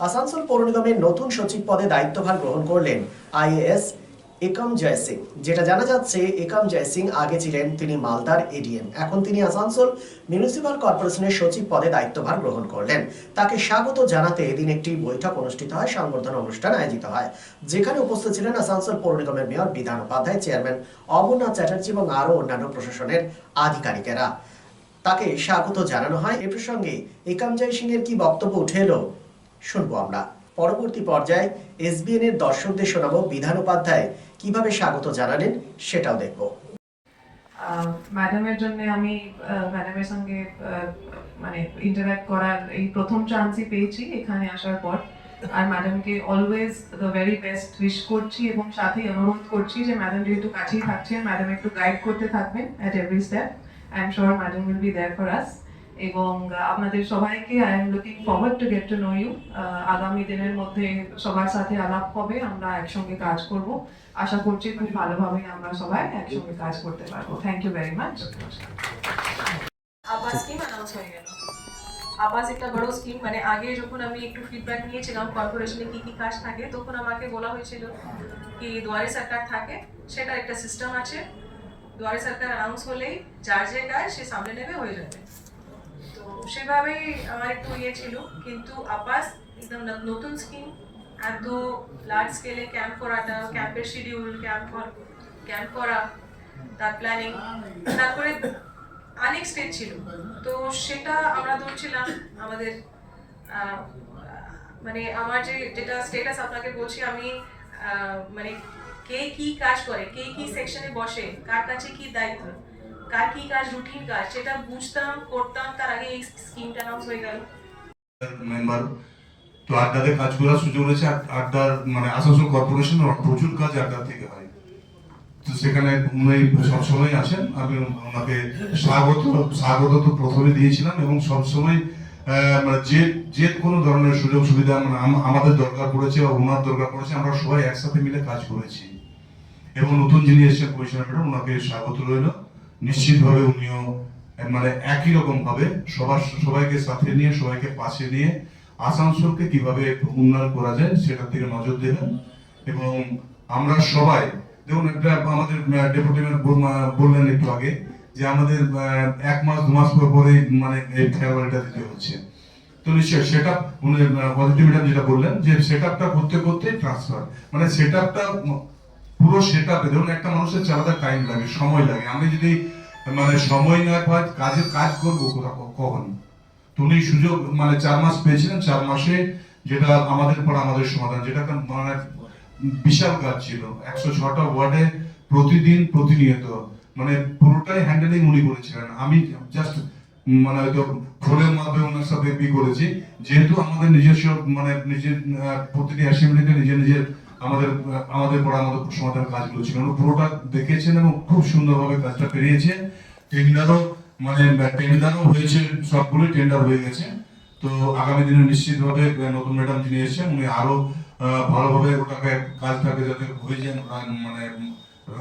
আসানসোল পৌর নিগমের নতুন সচিব পদে দায়িত্বভার গ্রহণ করলেন আইএএস একম জয় সিং। যেটা জানা যাচ্ছে, একম জয় সিং আগে ছিলেন তিনি মালদার এডিএম। এখন তিনি আসানসোল মিউনিসিপাল কর্পোরেশনের সচিব পদে দায়িত্বভার গ্রহণ করলেন। তাকে স্বাগত জানাতে এদিন একটি বৈঠক অনুষ্ঠিত হয়, সংবর্ধনা অনুষ্ঠান আয়োজিত হয়। যেখানে উপস্থিত ছিলেন আসানসোল পৌর নিগমের মেয়র, বিধান উপাধ্যায়, চেয়ারম্যান অমরনাথ চ্যাটার্জি এবং আরও অন্যান্য প্রশাসনের আধিকারিকেরা। তাকে স্বাগত জানানো হয়। এ প্রসঙ্গে একামজয় সিং এর কি বক্তব্য উঠে এলো? শুনব আমরা। পরবর্তী পর্যায়ে এসবিএন এর দর্শকদের শোনাবো বিধান উপাধ্যায়। কীভাবে স্বাগত জানালেন সেটাও দেখব। ম্যাডামের জন্য আমি ম্যাডামের সঙ্গে মানে ইন্টারাক্ট করার এই প্রথম চান্সই পেয়েছি এখানে আসার পর। আর ম্যাডামকে always the very best wish করছি এবং সাথে অনুরোধ করছি যে ম্যাডাম যেহেতু কাছেই থাকছেন ম্যাডাম একটু গাইড করতে থাকবেন at every step I am sure madam will be there for us এবং আপনাদের সবাইকে I am looking forward to get to know you আগামী দিনের মধ্যে সবার সাথে আলাপ হবে, আমরা একসঙ্গে কাজ করব। আশা করছি খুব ভালোভাবে আমরা সবাই একসঙ্গে কাজ করতে পারব। থ্যাংক ইউ ভেরি মাচ হয়ে গেল? আবাস একটা বড় স্কিম মানে আগে যখন আমি একটু ফিডব্যাক নিয়েছিলাম কর্পোরেশনে কি কি কাজ থাকে, তখন আমাকে বলা হয়েছিল কি দুয়ারে সরকার থাকে সেটা একটা সিস্টেম আছে। দুয়ারে সরকার অ্যানাউন্স হলেই যার যে কাজ, সে সামনে নেবে, হয়ে যাবে। তো সেভাবেই আমার একটু ইয়ে ছিল, কিন্তু আবাস একদম নতুন স্কিম এত লার্জ স্কেলে ক্যাম্প করাটা ক্যাম্পের শিডিউল ক্যাম্প ক্যাম্প করা, তার প্ল্যানিং তারপরে অনেক স্টেজ ছিল। তো সেটা আমরা ধরছিলাম আমাদের মানে আমার যে যেটা স্টেটাস আপনাকে বলছি আমি মানে কে কি কাজ করে, কে কি সেকশনে বসে, কার কাছে কি দায়িত্ব কার কি কাজ, রুটিন কাজ, সেটা বুঝতাম, করতাম, তার আগে এই স্কিমটা অ্যানাউন্স হয়ে গেল। মেম্বার, তো আড্ডাতে কাজ করার সুযোগ রয়েছে আড্ডার মানে আসানসোল কর্পোরেশন প্রচুর কাজ আড্ডা থেকে হয়। তো সেখানে উনি সবসময় আছেন, আমি ওনাকে স্বাগত স্বাগত তো প্রথমে দিয়েছিলাম এবং সবসময় মানে যে যে কোনো ধরনের সুযোগ সুবিধা মানে আমাদের দরকার পড়েছে বা ওনার দরকার পড়েছে, আমরা সবাই একসাথে মিলে কাজ করেছি। এবং নতুন যিনি এসেছেন কমিশনার ম্যাডাম, ওনাকে স্বাগত রইল। নিশ্চিতভাবে উনিও মানে একই রকম ভাবে সবার, সবাইকে সাথে নিয়ে, সবাইকে পাশে নিয়ে আসানসোলকে কীভাবে উন্নয়ন করা যায় সেটার দিকে নজর দেবেন। এবং আমরা সবাই, দেখুন, একটা আমাদের ডেপুটি বললেন একটু আগে যে আমাদের এক মাস, দু মাস পর পরে মানে এই ফেয়ারওয়েলটা দিতে হচ্ছে। তো নিশ্চয়ই সেটা উনি পজিটিভ ম্যাডাম যেটা বললেন যে সেট আপটা করতে করতে ট্রান্সফার মানে সেট আপটা পুরো সেট আপে ধরুন একটা মানুষের চালাতে টাইম লাগে, সময় লাগে। আমি যদি মানে সময় না পাই কাজের কাজ করব কখন? তো উনি সুযোগ মানে চার মাস পেয়েছিলেন চার মাসে যেটা আমাদের পর আমাদের সমাধান, যেটা মানে বিশাল কাজ ছিল। একশো ছটা ওয়ার্ডে প্রতিদিন প্রতিনিয়ত মানে পুরোটাই হ্যান্ডেলিং উনি করেছিলেন। আমি জাস্ট মানে হয়তো ফোনের মাধ্যমে ওনার সাথে করেছি। যেহেতু আমাদের নিজস্ব মানে নিজের প্রতিটি অ্যাসেম্বলিতে নিজের নিজের আমাদের আমাদের পড়া আমাদের সমাধান কাজগুলো ছিল উনি পুরোটা দেখেছেন এবং খুব সুন্দরভাবে কাজটা পেরিয়েছে। টেন্ডারও মানে টেন্ডারও হয়েছে, সবগুলোই টেন্ডার হয়ে গেছে। তো আগামী দিনে নিশ্চিতভাবে নতুন ম্যাডাম যিনি এসেছেন, উনি আরও ভালোভাবে ওটাকে, কাজটাকে যাতে হয়ে যায় মানে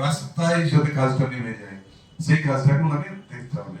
রাস্তায় যাতে কাজটা নেমে যায়, সেই কাজটাকে ওনাকে দেখতে হবে।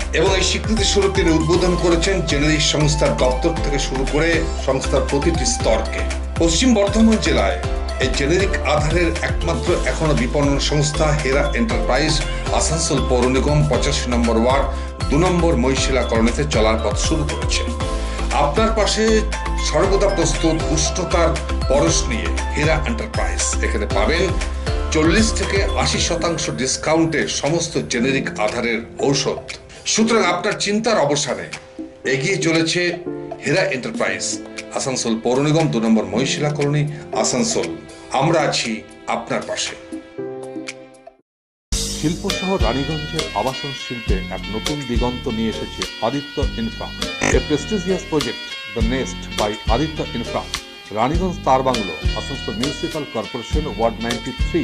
এবং এই স্বীকৃতি স্বরূপ তিনি উদ্বোধন করেছেন জেনেরিক সংস্থার দপ্তর থেকে শুরু করে সংস্থার প্রতিটি স্তরকে। পশ্চিম বর্ধমান জেলায় এই জেনেরিক আধারের একমাত্র এখনও বিপণন সংস্থা হেরা এন্টারপ্রাইজ আসানসোল পৌর নিগম পঁচাশি নম্বর ওয়ার্ড দু নম্বর মহিশিলা কলোনিতে চলার পথ শুরু করেছে। আপনার পাশে সর্বদা প্রস্তুত উষ্ণতার পরশ নিয়ে হেরা এন্টারপ্রাইজ। এখানে পাবেন চল্লিশ থেকে আশি শতাংশ ডিসকাউন্টে সমস্ত জেনেরিক আধারের ঔষধ। সুতরাং আপনার চিন্তার অবসানে এগিয়ে চলেছে হেরা এন্টারপ্রাইজ, আসানসোল পৌর নিগম, দু নম্বর মহিশিলা কলোনি, আসানসোল। আমরা আছি আপনার পাশে। শিল্প শহর রানীগঞ্জের আবাসন শিল্পে এক নতুন দিগন্ত নিয়ে এসেছে Aditya infra. A prestigious project the nest by Aditya infra. Raniganj তার bungalow, Asansol municipal corporation ward ninety three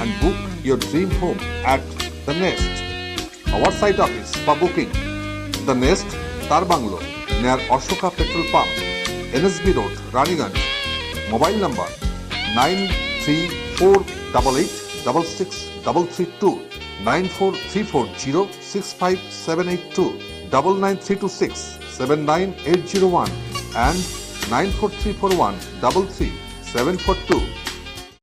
and book your dream home at The Nest. Our site office for booking The Nest, Tar Bungalow, near Ashoka Petrol Pump, NSB Road, Raniganj. Mobile number 93488666332 943406578299326 79801 and 94341 33742